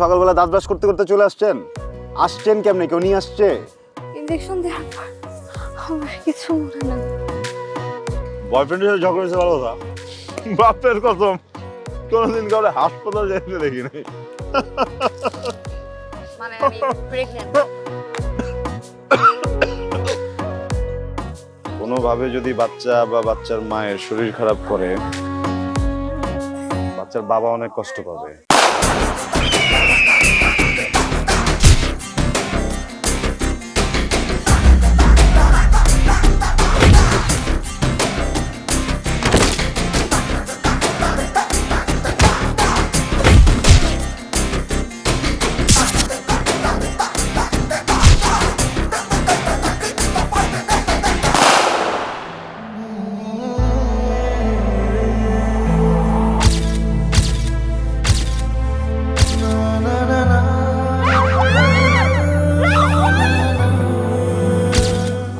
সকালবেলা দাঁত ব্রাশ করতে করতে চলে আসছেন? আসছেন কেমনে? কেউ নিয়ে আসছে? ইঞ্জেকশন দেওয়ার পর আমার কিছু মনে না বয়ফ্রেন্ডের সাথে ঝগড়া হয়েছে ভালো কথা বাপের কসম কোনোদিন কাউরে হাসপাতাল যেতে দেখিনি। মানে আমি প্রেগন্যান্ট কোনোভাবে যদি বাচ্চা বা বাচ্চার মায়ের শরীর খারাপ করে বাচ্চার বাবা অনেক কষ্ট পাবে।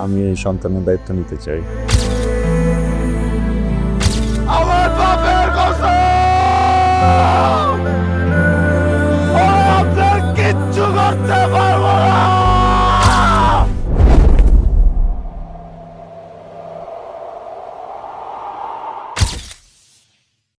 আমি এই সন্তানের দায়িত্ব নিতে চাই।